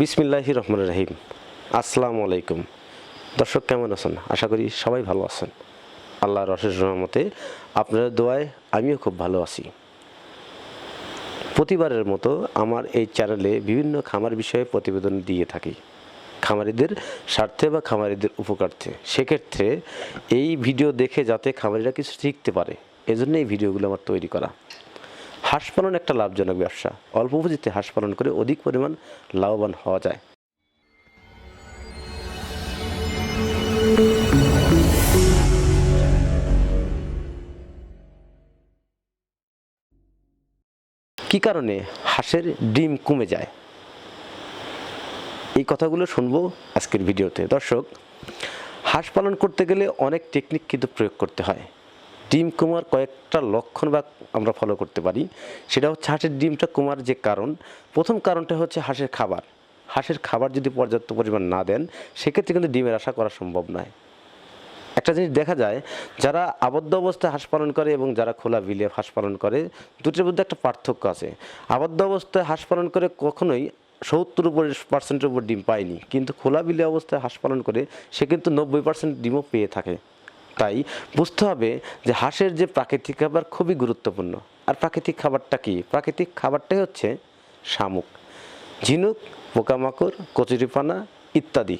বিসমিল্লাহি রহমান রহিম। আসসালামু আলাইকুম। দর্শক কেমন আছেন? আশা করি সবাই ভালো আছেন। আল্লাহর অশেষ রহমতে আপনাদের দোয়ায় আমিও খুব ভালো আছি। প্রতিবারের মতো আমার এই চ্যানেলে বিভিন্ন খামার বিষয়ে প্রতিবেদন দিয়ে থাকি। খামারিদের স্বার্থে বা খামারিদের উপকার্থে। সেক্ষেত্রে এই ভিডিও দেখে যাতে খামারিরা কিছু শিখতে পারে এজন্য এই ভিডিওগুলো আমার তৈরি করা। হাঁস পালন একটা লাভজনক ব্যবসা। অল্প পুঁজিতে হাঁস পালন করে অধিক পরিমাণ লাভবান হওয়া যায়। কি কারণে হাঁসের ডিম কমে যায়? এই কথাগুলো শুনব আজকের ভিডিওতে। দর্শক, হাঁস পালন করতে গেলে অনেক টেকনিক কিন্তু প্রয়োগ করতে হয়। ডিম কুমার কয়েকটা লক্ষণ বা আমরা ফলো করতে পারি। সেটা হচ্ছে হাঁসের ডিমটা কুমার যে কারণ, প্রথম কারণটা হচ্ছে হাঁসের খাবার। হাঁসের খাবার যদি পর্যাপ্ত পরিমাণ না দেন, সেক্ষেত্রে কিন্তু ডিমের আশা করা সম্ভব নয়। একটা জিনিস দেখা যায়, যারা আবদ্ধ অবস্থায় হাঁস পালন করে এবং যারা খোলা বিলে হাঁস পালন করে, দুটোর মধ্যে একটা পার্থক্য আছে। আবদ্ধ অবস্থায় হাঁস পালন করে কখনোই সত্তর উপর পার্সেন্টের উপর ডিম পায়নি, কিন্তু খোলা বিলে অবস্থায় হাঁস পালন করে, সে কিন্তু নব্বই পার্সেন্ট ডিমও পেয়ে থাকে। তাই বুঝতে হবে যে হাঁসের যে প্রাকৃতিক খাবার খুবই গুরুত্বপূর্ণ। আর প্রাকৃতিক খাবারটা কি? প্রাকৃতিক খাবারটাই হচ্ছে শামুক, ঝিনুক, পোকামাকড়, কচুরিপানা ইত্যাদি।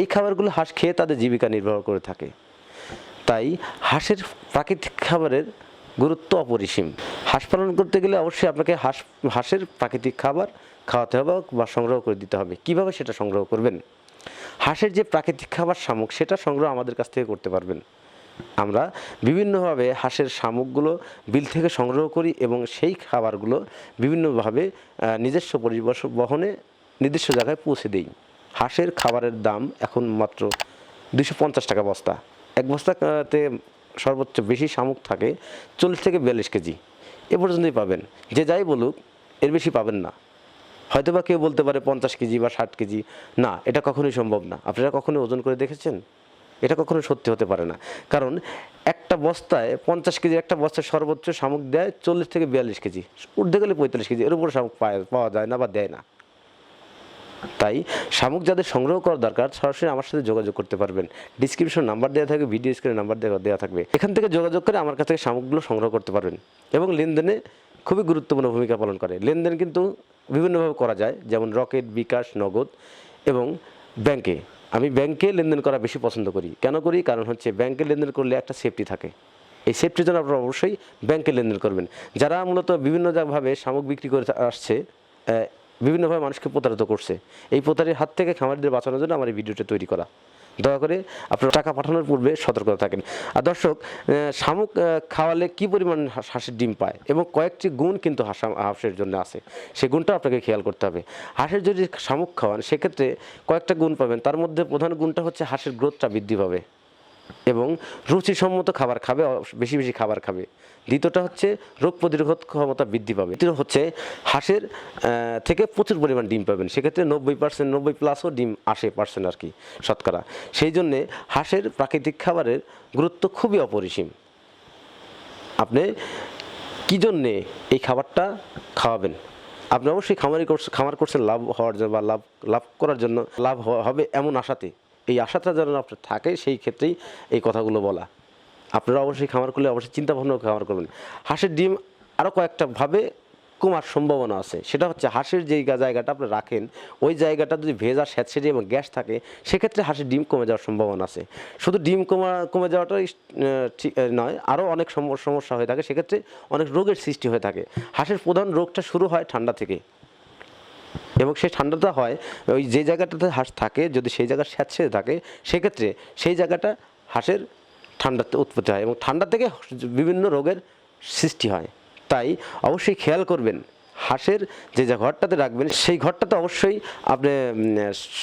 এই খাবারগুলো হাঁস খেয়ে তাদের জীবিকা নির্বাহ করে থাকে। তাই হাঁসের প্রাকৃতিক খাবারের গুরুত্ব অপরিসীম। হাঁস পালন করতে গেলে অবশ্যই আপনাকে হাঁস, হাঁসের প্রাকৃতিক খাবার খাওয়াতে হবে বা সংগ্রহ করে দিতে হবে। কীভাবে সেটা সংগ্রহ করবেন? হাঁসের যে প্রাকৃতিক খাবার শামুক, সেটা সংগ্রহ আমাদের কাছ থেকে করতে পারবেন। আমরা বিভিন্নভাবে হাঁসের শামুকগুলো বিল থেকে সংগ্রহ করি এবং সেই খাবারগুলো বিভিন্নভাবে নিজস্ব পরিবহনে নির্দিষ্ট জায়গায় পৌঁছে দিই। হাঁসের খাবারের দাম এখন মাত্র দুশো পঞ্চাশ টাকা বস্তা। এক বস্তাতে সর্বোচ্চ বেশি শামুক থাকে চল্লিশ থেকে বিয়াল্লিশ কেজি। এ পর্যন্তই পাবেন। যে যাই বলুক, এর বেশি পাবেন না। হয়তো বা কেউ বলতে পারে পঞ্চাশ কেজি বা ষাট কেজি। না, এটা কখনোই সম্ভব না। আপনারা কখনোই ওজন করে দেখেছেন? এটা কখনো সত্যি হতে পারে না। কারণ একটা বস্তায় পঞ্চাশ কেজি একটা বস্তায় সর্বোচ্চ শামুক দেয় চল্লিশ থেকে বিয়াল্লিশ কেজি। উর্ধে গেলে পঁয়তাল্লিশ কেজি। এর উপর শামুক পাওয়া যায় না বা দেয় না। তাই শামুক যাদের সংগ্রহ করা দরকার, সরাসরি আমার সাথে যোগাযোগ করতে পারবেন। ডিসক্রিপশন নাম্বার দেওয়া থাকবে, ভিডিও স্ক্রিনে নাম্বার দেওয়া দেওয়া থাকবে। এখান থেকে যোগাযোগ করে আমার কাছ থেকে শামুকগুলো সংগ্রহ করতে পারবেন। এবং লেনদেনে খুবই গুরুত্বপূর্ণ ভূমিকা পালন করে। লেনদেন কিন্তু বিভিন্নভাবে করা যায়, যেমন রকেট, বিকাশ, নগদ এবং ব্যাংকে। আমি ব্যাংকে লেনদেন করা বেশি পছন্দ করি। কেন করি? কারণ হচ্ছে ব্যাংকে লেনদেন করলে একটা সেফটি থাকে। এই সেফটির জন্য আপনারা অবশ্যই ব্যাংকে লেনদেন করবেন। যারা মূলত বিভিন্ন ভাবে শামুক বিক্রি করে আসছে বিভিন্নভাবে মানুষকে প্রতারিত করছে, এই প্রতারের হাত থেকে খামারিদের বাঁচানোর জন্য আমার এই ভিডিওটা তৈরি করা। দয়া করে আপনার টাকা পাঠানোর পূর্বে সতর্ক থাকেন। আর দর্শক শামুক খাওয়ালে কি পরিমাণ হাঁসের ডিম পায় এবং কয়েকটি গুণ কিন্তু হাঁসা হাঁসের জন্য আছে। সেই গুণটা আপনাকে খেয়াল করতে হবে। হাঁসের যদি শামুক খাওয়ান, সেক্ষেত্রে কয়েকটা গুণ পাবেন। তার মধ্যে প্রধান গুণটা হচ্ছে হাঁসের গ্রোথটা বৃদ্ধি পাবে। এবং রুচিসম্মত খাবার খাবে বেশি বেশি খাবার খাবে। দ্বিতীয়টা হচ্ছে রোগ প্রতিরোধ ক্ষমতা বৃদ্ধি পাবে। তৃতীয় হচ্ছে হাঁসের থেকে প্রচুর পরিমাণ ডিম পাবেন। সেক্ষেত্রে নব্বই পার্সেন্ট নব্বই প্লাসও ডিম আসে পার্সেন্ট আর কি শতকরা। সেই জন্যে হাঁসের প্রাকৃতিক খাবারের গুরুত্ব খুবই অপরিসীম। আপনি কী জন্যে এই খাবারটা খাওয়াবেন? আপনি অবশ্যই খামারি করছে খামার করছেন লাভ হওয়ার জন্য বা লাভ লাভ করার জন্য লাভ হবে এমন আশাতে। এই আশাটা যেন আপনার থাকে, সেই ক্ষেত্রেই এই কথাগুলো বলা। আপনারা অবশ্যই খামার করলে অবশ্যই চিন্তা ভাবনা খামার করবেন। হাঁসের ডিম আরও কয়েকটা ভাবে কমার সম্ভাবনা আছে। সেটা হচ্ছে হাঁসের যেই জায়গাটা আপনি রাখেন, ওই জায়গাটা যদি ভেজা স্যাঁতসেটে এবং গ্যাস থাকে, সেক্ষেত্রে হাঁসের ডিম কমে যাওয়ার সম্ভাবনা আছে। শুধু ডিম কমা কমে যাওয়াটাই ঠিক নয় আরও অনেক সম- সমস্যা হয়ে থাকে। সেক্ষেত্রে অনেক রোগের সৃষ্টি হয়ে থাকে। হাঁসের প্রধান রোগটা শুরু হয় ঠান্ডা থেকে। এবং সেই ঠান্ডাটা হয়, ওই যে জায়গাটাতে হাঁস থাকে, যদি সেই জায়গা স্যাঁতসেঁতে থাকে, সেক্ষেত্রে সেই জায়গাটা হাঁসের ঠান্ডাতে উৎপত্তি হয় এবং ঠান্ডা থেকে বিভিন্ন রোগের সৃষ্টি হয়। তাই অবশ্যই খেয়াল করবেন, হাঁসের যে যে ঘরটাতে রাখবেন, সেই ঘরটাতে অবশ্যই আপনি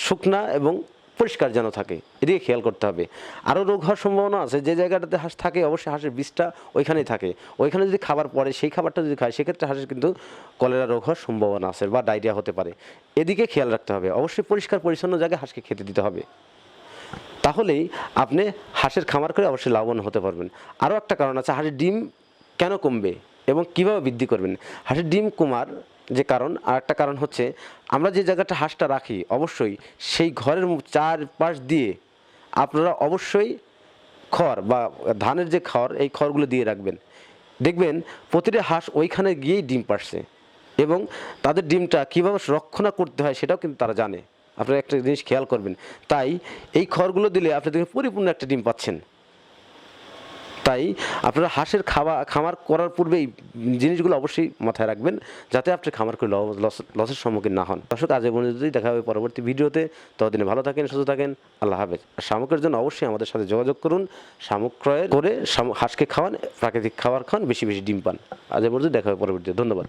শুকনা এবং পরিষ্কার যেন থাকে। এদিকে খেয়াল করতে হবে। আরও রোগ হওয়ার সম্ভাবনা আছে, যে জায়গাটাতে হাঁস থাকে, অবশ্যই হাঁসের বিষটা ওইখানেই থাকে। ওইখানে যদি খাবার পরে সেই খাবারটা যদি খায়, সেক্ষেত্রে হাঁসের কিন্তু কলেরা রোগ হওয়ার সম্ভাবনা আছে বা ডায়রিয়া হতে পারে। এদিকে খেয়াল রাখতে হবে। অবশ্যই পরিষ্কার, পরিচ্ছন্ন জায়গায় হাঁসকে খেতে দিতে হবে। তাহলেই আপনি হাঁসের খামার করে অবশ্যই লাভবান হতে পারবেন। আরও একটা কারণ আছে, হাঁসের ডিম কেন কমবে এবং কীভাবে বৃদ্ধি করবেন? হাঁসের ডিম কমার যে কারণ, আর একটা কারণ হচ্ছে, আমরা যে জায়গাটা হাঁসটা রাখি, অবশ্যই সেই ঘরের চারপাশ দিয়ে আপনারা অবশ্যই খড় বা ধানের যে খড়, এই খড়গুলো দিয়ে রাখবেন। দেখবেন প্রতিটা হাঁস ওইখানে গিয়েই ডিম পারছে এবং তাদের ডিমটা কীভাবে রক্ষণা করতে হয় সেটাও কিন্তু তারা জানে। আপনারা একটা জিনিস খেয়াল করবেন। তাই এই খড়গুলো দিলে আপনি দেখবেন পরিপূর্ণ একটা ডিম পাচ্ছেন। তাই আপনারা হাঁসের খাওয়া, খামার করার পূর্বে এই জিনিসগুলো অবশ্যই মাথায় রাখবেন যাতে আপনি খামার করে লসের সম্মুখীন না হন। দর্শক, আজ যদি দেখা হবে পরবর্তী ভিডিওতে। ততদিনে ভালো থাকেন, সুস্থ থাকেন। আল্লাহ হাফেজ। শামুকের জন্য অবশ্যই আমাদের সাথে যোগাযোগ করুন। শামুক ক্রয় করে হাঁসকে খাওয়ান, প্রাকৃতিক খাবার খান, বেশি বেশি ডিম পান। আজ পর্যন্ত দেখা হবে পরবর্তীতে। ধন্যবাদ।